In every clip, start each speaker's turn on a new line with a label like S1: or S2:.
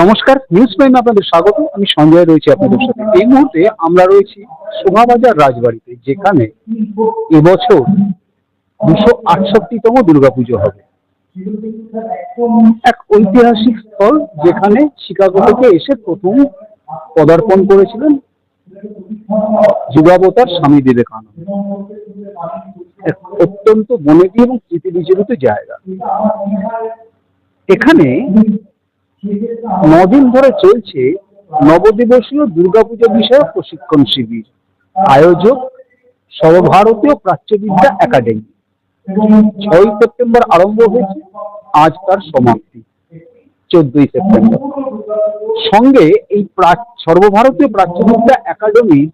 S1: নমস্কার news prime আপনাদের স্বাগত। আমি সঞ্জয় রয়েছি আপনাদের সাথে। এই মুহূর্তে আমরা রয়েছি শোভাবাজার রাজবাড়িতে, যেখানে এবছর দুশো আটষট্টিতম দুর্গাপুজো হবে। এক ঐতিহাসিক স্থল যেখানে শিকাগো থেকে এসে প্রথম পদার্পণ করেছিলেন যুগাবতার স্বামী বিবেকানন্দ। এক অত্যন্ত বনেদি এবং স্মৃতি বিজড়িত জায়গা। এখানে নদিন ধরে চলছে নবদিবসীয় দুর্গাপূজা বিষয়ক প্রশিক্ষণ শিবির। আয়োজক সর্বভারতীয় প্রাচ্যবিদ্যা একাডেমি। ছয় সেপ্টেম্বর আরম্ভ হয়েছে, আজ তার সমাপ্তি, চোদ্দই সেপ্টেম্বর। সঙ্গে এই সর্বভারতীয় প্রাচ্যবিদ্যা একাডেমির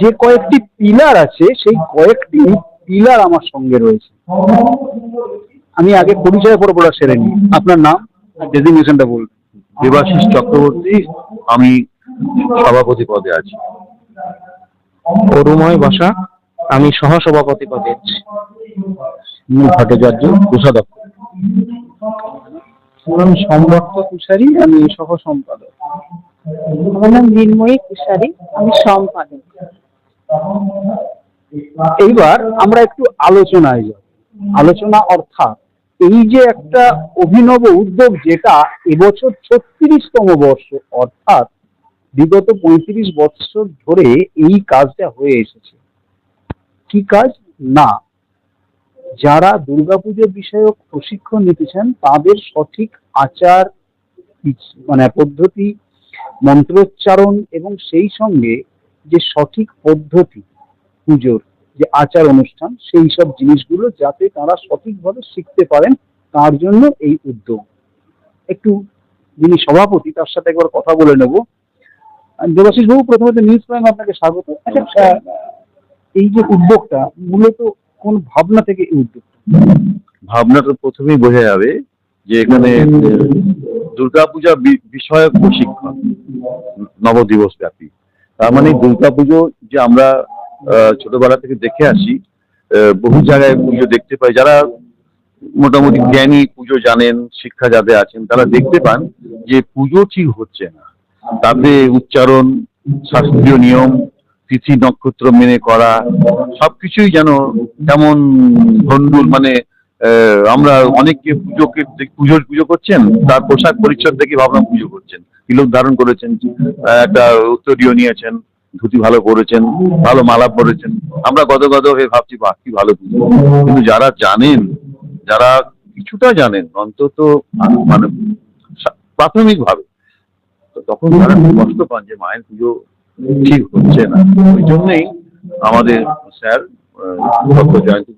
S1: যে কয়েকটি পিলার আছে, সেই কয়েকটি পিলার আমার সঙ্গে রয়েছে। আমি আগে পরিচয় পরবরা সেরে নিই। আপনার নাম? ডেজিগনেশনটা বলুন
S2: দেবাশিস চক্রবর্তী আমি সভাপতি পদে আছি।
S3: অরুময় বাসা আমি সহসভাপতি পদে আছি।
S2: নীল ভট্টাচার্য কোষাধ্যক্ষ।
S1: আমার নাম সম্রাট কুশারি আমি সহ সম্পাদক
S4: আমার নাম মৃন্ময়ী কুশারি আমি সম্পাদক।
S1: এইবার আমরা একটু আলোচনায় যাব আলোচনা অর্থাৎ এই যে একটা অভিনব উদ্যোগ যেটা এবছর ছত্রিশতম বর্ষ, অর্থাৎ বিগত পঁয়ত্রিশ বছর ধরে এই কাজটা হয়ে এসেছে। কি কাজ? না। যারা দুর্গাপুজো বিষয়ক প্রশিক্ষণ নিতেছেন তাদের সঠিক আচার মানে পদ্ধতি, মন্ত্রোচ্চারণ এবং সেই সঙ্গে যে সঠিক পদ্ধতি পুজোর যে আচার অনুষ্ঠান, সেই সব জিনিসগুলো যাতে তারা সঠিকভাবে শিখতে পারেন, তার জন্য এই উদ্যোগ। একটু যিনি সভাপতি, তার সাথে একবার কথা বলে নেব। দেবাশিস বাবু প্রথমত নিউজ প্রাইম আপনাকে স্বাগত। আচ্ছা এই যে উদ্যোগটা, মূলত কোন ভাবনা থেকে এই উদ্যোগটা?
S2: ভাবনাটা প্রথমেই বোঝা যাবে যে এখানে দুর্গাপূজা বিষয়ক প্রশিক্ষণ নবদিবস ব্যাপী তার মানে দুর্গাপুজো যে আমরা ছোটবেলা থেকে দেখে আসি। বহু জায়গায় পুজো দেখতে পাই। যারা মোটামুটি জ্ঞানী পুজো জানেন, শিক্ষা যাদের আছেন, তারা দেখতে পান যে পুজো ঠিক হচ্ছে না। তাতে উচ্চারণ, শাস্ত্রীয় নিয়ম, তিথি নক্ষত্র মেনে করা, সবকিছুই যেন কেমন ভণ্ডুল মানে আমরা অনেককে পুজোকে পুজোর পুজো করছেন, তার পোশাক পরিচ্ছদ দেখে ভাবলাম পুজো করছেন। তিলক ধারণ করেছেন একটা উত্তরীয় নিয়েছেন। ধুতি ভালো পরেছেন, ভালো মালা পরেছেন। আমরা গদ গদ হয়ে ভাবছি, বাহ, কি ভালো পুজো কিন্তু যারা জানেন, যারা কিছুটা জানেন, অন্তত মানে প্রাথমিক ভাবে তখন তারা কষ্ট পান যে মায়ের পুজো ঠিক হচ্ছে না। ওই জন্যই আমাদের স্যার ডক্টর জয়ন্ত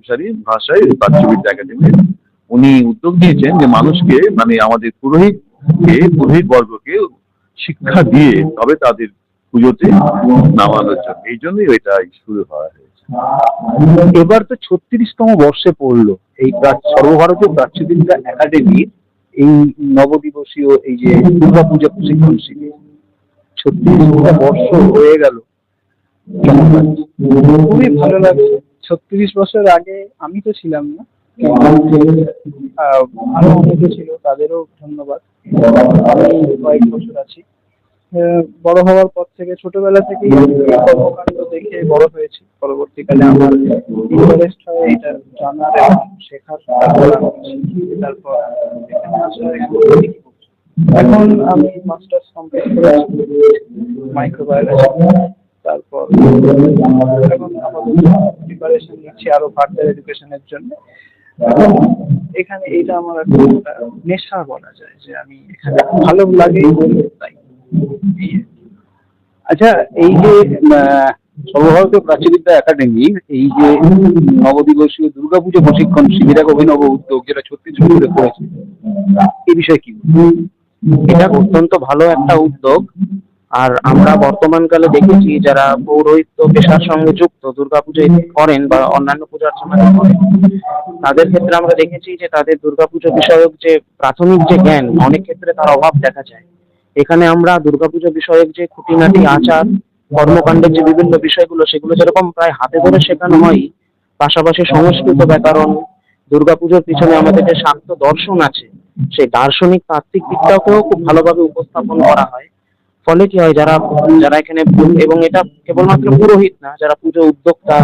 S2: ভাষায় প্রাচ্যবিদ্যা একাডেমি উনি উদ্যোগ নিয়েছেন যে মানুষকে মানে আমাদের পুরোহিতকে, পুরোহিত বর্গকে শিক্ষা দিয়ে তবে তাদের পুজোতে নামানোর জন্য। এই জন্যই ওইটা শুরু হওয়া হয়েছে।
S1: এবার তো ছত্রিশতম বর্ষে পড়ল। এই সর্বভারতীয় প্রাচ্যবিদ্যা একাডেমির এই নবদিবসীয় এই যে দুর্গাপূজা প্রশিক্ষণ শিবির ছত্রিশটা বর্ষ হয়ে গেল।
S5: খুবই ভালো লাগছে। ছত্রিশ বছর আগে আমি তো ছিলাম না। আরও অনেকে ছিল, তাদেরও ধন্যবাদ। আমি কয়েক বছর আছি। বড় হওয়ার পর থেকে ছোটবেলা থেকেই কর্মকাণ্ড দেখে বড় হয়েছি। পরবর্তীকালে আমার ইন্টারেস্ট হয় এটা জানার এবং শেখার। তারপর এখানে আমি মাস্টার্স কমপ্লিট করেছি। মাইক্রোবায়োলজি তারপর এখন আপাতত প্রিপারেশন নিচ্ছি আরও ফার্দার এডুকেশনের জন্য। এখানে এটা আমার একটা নেশা বলা যায় যে আমি এখানে ভালো লাগে তাই।
S1: আচ্ছা এই যে সর্বভারতীয় এই যে নবদিবসীয় দুর্গাপুজো প্রশিক্ষণ শিবির, এক অভিনব উদ্যোগ যেটা ছত্রিশগড় ধরে করেছে এই বিষয়ে কি
S3: এটা অত্যন্ত ভালো একটা উদ্যোগ। আর আমরা বর্তমানকালে দেখেছি যারা পৌরোহিত্য, পেশার সঙ্গে যুক্ত, দুর্গাপুজো করেন বা অন্যান্য পূজা অর্চনা করেন, তাদের ক্ষেত্রে আমরা দেখেছি যে তাদের দুর্গাপুজো বিষয়ক যে প্রাথমিক যে জ্ঞান, অনেক ক্ষেত্রে তার অভাব দেখা যায়। এখানে আমরা দুর্গাপুজো বিষয়ক যে খুঁটিনাটি আচার কর্মকাণ্ডের যে বিভিন্ন বিষয়গুলো সেগুলো যেরকম প্রায় হাতে ধরে শেখানো হয় পাশাপাশি সংস্কৃত ব্যাকরণ দুর্গাপুজোর পিছনে আমাদের যে শাক্ত দর্শন আছে সেই দার্শনিক তাত্ত্বিক দিকটাকেও খুব ভালোভাবে উপস্থাপন করা হয়। ফলে কি হয় যারা যারা এখানে এবং এটা কেবলমাত্র পুরোহিত না যারা পুজো উদ্যোক্তা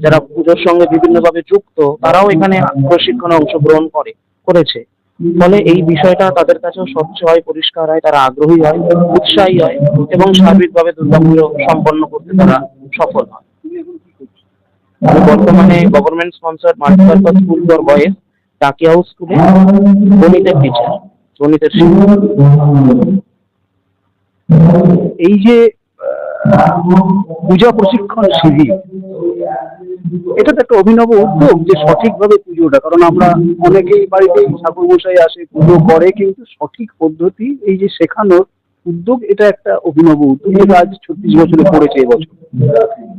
S3: যারা পুজোর সঙ্গে বিভিন্নভাবে যুক্ত তারাও এখানে প্রশিক্ষণে অংশগ্রহণ করে করেছে। ফলে এই বিষয়টা তাদের কাছেও স্বচ্ছ হয়, পরিষ্কার হয়, তারা আগ্রহী হয়, উৎসাহী হয় এবং সার্বিকভাবে দুর্গাপুজো সম্পন্ন করতে তারা সফল হয়। বর্তমানে government sponsor multipurpose school for boys Taki house স্কুলে গণিতের টিচার গণিতের শিক্ষক।
S1: এই যে পূজা প্রশিক্ষণ শিবির এটা তো একটা অভিনব উদ্যোগ যে সঠিকভাবে পুজোটা কারণ আমরা অনেকেই বাড়িতে ঠাকুর মশাই আসে, পুজো করে, কিন্তু সঠিক পদ্ধতি এই যে শেখানোর উদ্যোগ, এটা একটা অভিনব উদ্যোগ। আজ ছত্রিশ বছরে পড়েছে এবছর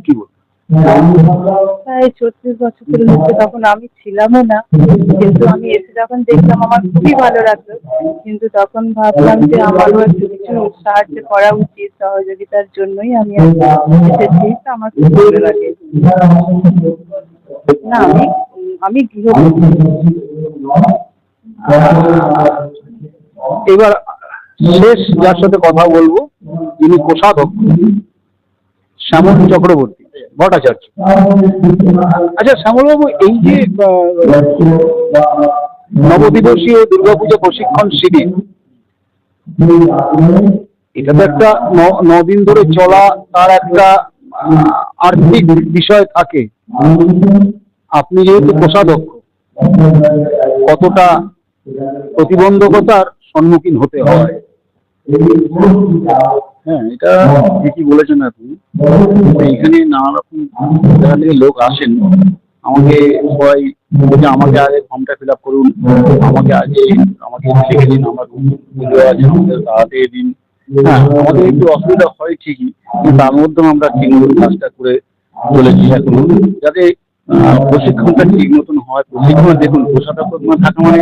S1: কি বল
S4: প্রায় ছত্রিশ বছর ধরে হচ্ছে তখন আমি ছিলামও না। কিন্তু আমি এসে যখন দেখলাম আমার খুবই ভালো লাগল কিন্তু তখন ভাবলাম যে আমারও একটু কিছু সাহায্য করা উচিত সহযোগিতার জন্যই আমি এসেছি। আমার খুব ভালো লাগে। না আমি আমি গৃহবধূ।
S1: এবার শেষ যার সাথে কথা বলব যিনি কোষাধ্যক্ষ শ্যামল চক্রবর্তী। ভট্টাচার্য আচ্ছা। শ্যামলবাবু, এই যে নবদিবসীয় দুর্গাপূজা প্রশিক্ষণ শিবির, এটা তো একটা নদিন ধরে চলা তার একটা আর্থিক বিষয় থাকে। আপনি যেহেতু কোষাধ্যক্ষ, কতটা প্রতিবন্ধকতার সম্মুখীন হতে হয়?
S6: হ্যাঁ এটা ঠিকই বলেছেন আপনি। এখানে নানা রকম জায়গা থেকে লোক আসেন। আমাকে সবাই বলছে, আমাকে আগে ফর্মটা ফিল আপ করুন। আমাকে আগে, আমাকে লিখে দিন। আমার পুজো আছে, আমাদের তাড়াতাড়ি দিন। হ্যাঁ আমাদের একটু অসুবিধা হয় ঠিকই, কিন্তু তার মধ্যেও আমরা ঠিক মতো কাজটা করে চলেছি এখন। যাতে প্রশিক্ষণটা ঠিক মতন হয়। প্রশিক্ষণ দেখুন প্রশাসক থাকা মানে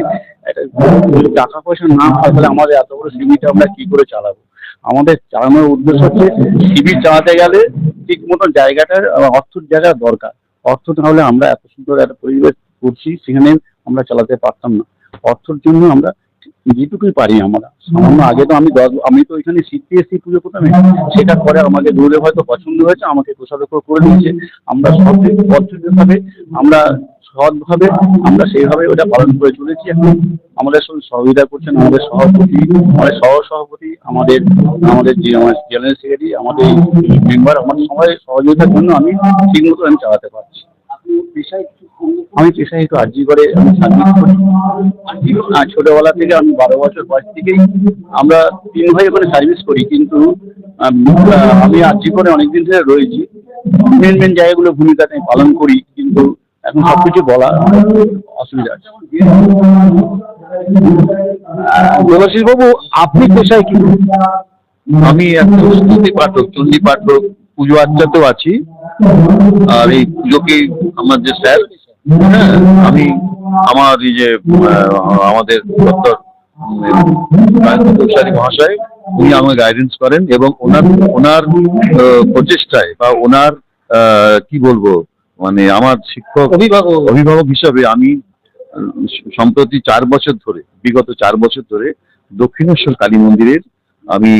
S6: টাকা পয়সা না হয় তাহলে আমাদের এত বড় শিবিরটা আমরা কি করে চালাবো? আমাদের চালানোর উদ্দেশ্য হচ্ছে শিবির চালাতে গেলে ঠিক মতন জায়গাটার, অর্থের জায়গা দরকার। অর্থ না হলে আমরা এত সুন্দর একটা পরিবেশ করছি, সেখানে আমরা চালাতে পারতাম না। অর্থের জন্য আমরা যেটুকুই পারি আমরা। সামান্য আগে তো আমি আমি তো এখানে শিখতে এসেছি পুজো প্রথমে সেটা পরে আমাকে দৌড়ে হয়তো পছন্দ হয়েছে, আমাকে কোষাধ্যক্ষ করে দিয়েছে। আমরা সব পদ্ধতিভাবে আমরা সৎভাবে আমরা সেইভাবে ওটা পালন করে চলেছি। এখন আমাদের সঙ্গে সহযোগিতা করছেন আমাদের সভাপতি, আমাদের সহ সভাপতি আমাদের আমাদের যে আমার জেনারেল সেক্রেটারি, আমাদের মেম্বার। আমার সবাই সহযোগিতার জন্য আমি ঠিক মতো আমি চালাতে পারছি। আমি পেশায় একটু আর্জি করে আমি সার্ভিস করি ছোটবেলা থেকে আমি বারো বছর বয়স থেকেই আমরা তিন ভাই ওখানে সার্ভিস করি, কিন্তু আমি আর্জি করে অনেকদিন ধরে রয়েছি। মেন মেন জায়গাগুলো ভূমিকাটা আমি পালন করি, কিন্তু এখন সব কিছু বলা অসুবিধা আছে।
S1: দেবাশিস বাবু, আপনি পেশায় কি?
S6: আমি একটা স্তুতি পাঠক, চণ্ডী পাঠক, পুজো আর্চাতেও আছি। আর এই পুজোকে আমার যে স্যার হ্যাঁ আমি আমার এই যে আমাদের ডক্টর কৌশালী মহাশয়, উনি আমাকে গাইডেন্স করেন এবং ওনার ওনার প্রচেষ্টায় বা ওনার কি বলব মানে আমার শিক্ষক
S1: অভিভাবক।
S6: অভিভাবক হিসাবে আমি সম্প্রতি চার বছর ধরে বিগত চার বছর ধরে দক্ষিণেশ্বর কালী মন্দিরের আমি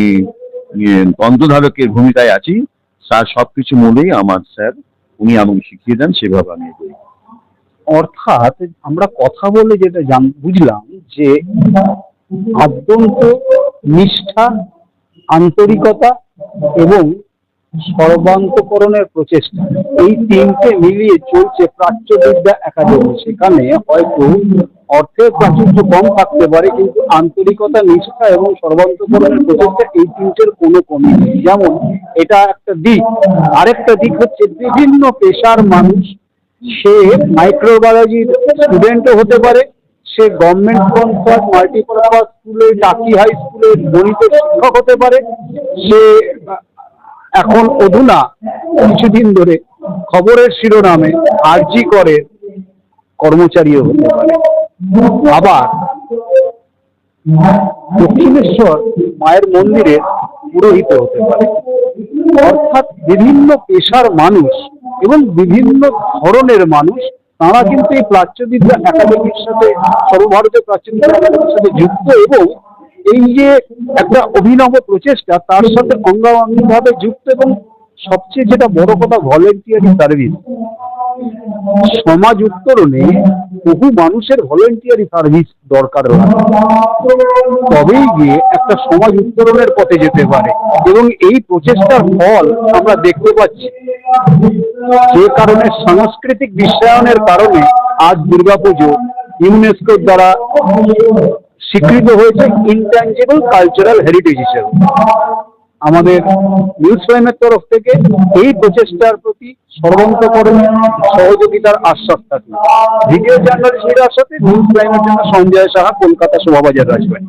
S6: ইয়ে, অন্তধারকের ভূমিকায় আছি। স্যার সবকিছু মূলেই আমার স্যার উনি আমাকে শিখিয়ে দেন সেভাবে আমি করি
S1: অর্থাৎ আমরা কথা বলে যেটা জান বুঝলাম যে আদ্যন্ত নিষ্ঠা আন্তরিকতা এবং সর্বান্তকরণের প্রচেষ্টা। এই তিনটে মিলিয়ে চলছে প্রাচ্যবিদ্যা একাডেমি। সেখানে হয়তো অর্থের প্রাচুর্য কম থাকতে পারে, কিন্তু আন্তরিকতা, নিষ্ঠা এবং সর্বান্তকরণের প্রচেষ্টা এই তিনটের কোনো কমি নেই। যেমন এটা একটা দিক। আরেকটা দিক হচ্ছে বিভিন্ন পেশার মানুষ, সে মাইক্রোবায়োলজির স্টুডেন্টও হতে পারে, সে গভর্নমেন্ট স্পন্সার মাল্টিপারপাস স্কুলে টাকি হাই স্কুলে গণিতের শিক্ষক হতে পারে, সে এখন অধুনা কিছুদিন ধরে খবরের শিরোনামে আরজি করে কর্মচারীও হতে পারে। আবার দক্ষিণেশ্বর মায়ের মন্দিরে পুরোহিত হতে পারে। অর্থাৎ বিভিন্ন পেশার মানুষ এবং বিভিন্ন ধরনের মানুষ, তারা কিন্তু এই প্রাচ্যবিদ্যা একাডেমির সাথে, সর্বভারতীয় প্রাচ্যবিদ্যা একাডেমির সাথে যুক্ত এবং এই যে একটা অভিনব প্রচেষ্টা, তার সাথে অঙ্গাঙ্গিভাবে যুক্ত এবং সবচেয়ে যেটা বড় কথা ভলেন্টিয়ারি সার্ভিস সমাজ উত্তরণে বহু মানুষের ভলেন্টিয়ারি সার্ভিস দরকার লাগে তবেই গিয়ে একটা সমাজ উত্তরণের পথে যেতে পারে। এবং এই প্রচেষ্টার ফল আমরা দেখতে পাচ্ছি। যে কারণে সাংস্কৃতিক বিশ্বায়নের কারণে আজ দুর্গাপুজো ইউনেস্কোর দ্বারা স্বীকৃত হয়েছে ইনট্যাঞ্জিবল কালচারাল হেরিটেজ হিসেবে। আমাদের নিউজ প্রাইমের তরফ থেকে এই প্রচেষ্টার প্রতি সর্বান্তকরণে সহযোগিতার আশ্বাস থাকবে ভিডিও জার্নালিস্ট সাথে নিউজ প্রাইমের জন্য সঞ্জয় সাহা কলকাতা শোভাবাজার রাজবাড়ি